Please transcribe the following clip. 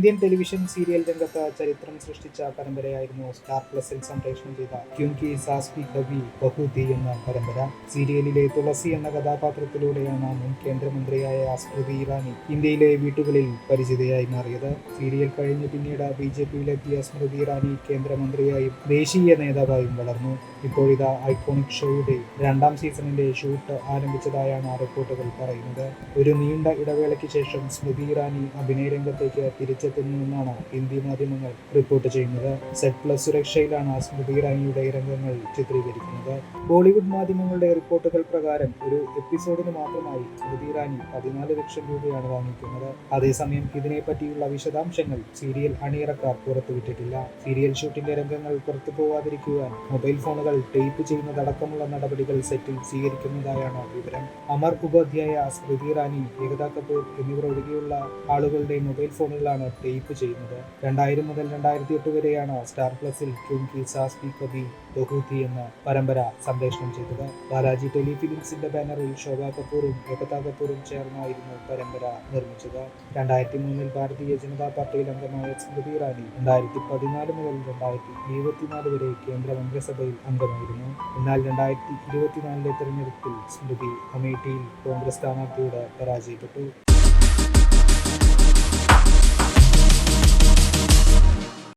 Indian television serial രംഗത്ത് ചരിത്രം സൃഷ്ടിച്ച പരമ്പരയായിരുന്നു സ്റ്റാർ പ്ലസിൽ സംപ്രേഷണം ചെയ്ത ക്യുങ്കി സാസ്പി കവി ബഹുദി എന്ന പരമ്പര. സീരിയലിലെ തുളസി എന്ന കഥാപാത്രത്തിലൂടെയാണ് മുൻ കേന്ദ്രമന്ത്രിയായ സ്മൃതി ഇറാനി ഇന്ത്യയിലെ വീട്ടുകളിൽ പരിചിതയായി മാറിയത്. സീരിയൽ കഴിഞ്ഞ് പിന്നീട് ബി ജെ പിയിലെത്തിയ സ്മൃതി ഇറാനി കേന്ദ്രമന്ത്രിയായും ദേശീയ നേതാവായും വളർന്നു. ഇപ്പോഴിതാ ഐക്കോണിക് ഷോയുടെ രണ്ടാം സീസണിന്റെ ഷൂട്ട് ആരംഭിച്ചതായാണ് റിപ്പോർട്ടുകൾ പറയുന്നത്. ഒരു നീണ്ട ഇടവേളയ്ക്ക് ശേഷം സ്മൃതി ഇറാനി അഭിനയ രംഗത്തേക്ക് തിരിച്ചെത്തുന്നുവെന്നാണ് ഹിന്ദി മാധ്യമങ്ങൾ റിപ്പോർട്ട് ചെയ്യുന്നത്. സെറ്റ് പ്ലസ് സുരക്ഷയിലാണ് സ്മൃതി ഇറാനിയുടെ രംഗങ്ങൾ ചിത്രീകരിക്കുന്നത്. ബോളിവുഡ് മാധ്യമങ്ങളുടെ റിപ്പോർട്ടുകൾ പ്രകാരം ഒരു എപ്പിസോഡിന് മാത്രമായി സ്മൃതി ഇറാനി പതിനാല് ലക്ഷം രൂപയാണ് വാങ്ങിക്കുന്നത്. അതേസമയം ഇതിനെ പറ്റിയുള്ള വിശദാംശങ്ങൾ സീരിയൽ അണിയറക്കാർ പുറത്തുവിട്ടിട്ടില്ല. സീരിയൽ ഷൂട്ടിന്റെ രംഗങ്ങൾ പുറത്തു പോവാതിരിക്കുവാൻ മൊബൈൽ ഫോണുകൾ ടേപ്പ് ചെയ്യുന്നതടക്കമുള്ള നടപടികൾ സെറ്റിൽ സ്വീകരിക്കുന്നതായാണ് വിവരം. അമർ ഉപാധ്യായ സ്മൃതി ഇറാനി ഏകതാ കപൂർ എന്നിവർ ഒഴികെയുള്ള ആളുകളുടെ മൊബൈൽ ഫോണുകളാണ് ടേപ്പ് ചെയ്യുന്നത്. രണ്ടായിരം മുതൽ രണ്ടായിരത്തി എട്ട് വരെയാണ് സ്റ്റാർ പ്ലസിൽ ബഹൂതി എന്ന പരമ്പര സംപ്രേഷണം ചെയ്തത്. ബാലാജി ടെലിഫിലിംസിന്റെ ബാനറിൽ ശോഭാ കപൂറും ഏകതാ കപൂറും ചേർന്നായിരുന്നു പരമ്പര നിർമ്മിച്ചത്. രണ്ടായിരത്തി മൂന്നിൽ ഭാരതീയ ജനതാ പാർട്ടിയിൽ അംഗമായ സ്മൃതി ഇറാനി രണ്ടായിരത്തി പതിനാല് മുതൽ രണ്ടായിരത്തി ഇരുപത്തിനാല് വരെ കേന്ദ്ര മന്ത്രിസഭയിൽ അംഗമായിരുന്നു. എന്നാൽ രണ്ടായിരത്തി ഇരുപത്തിനാലിലെ തെരഞ്ഞെടുപ്പിൽ സ്മൃതി അമേഠിയിൽ കോൺഗ്രസ് സ്ഥാനാർത്ഥിയോട് പരാജയപ്പെട്ടു.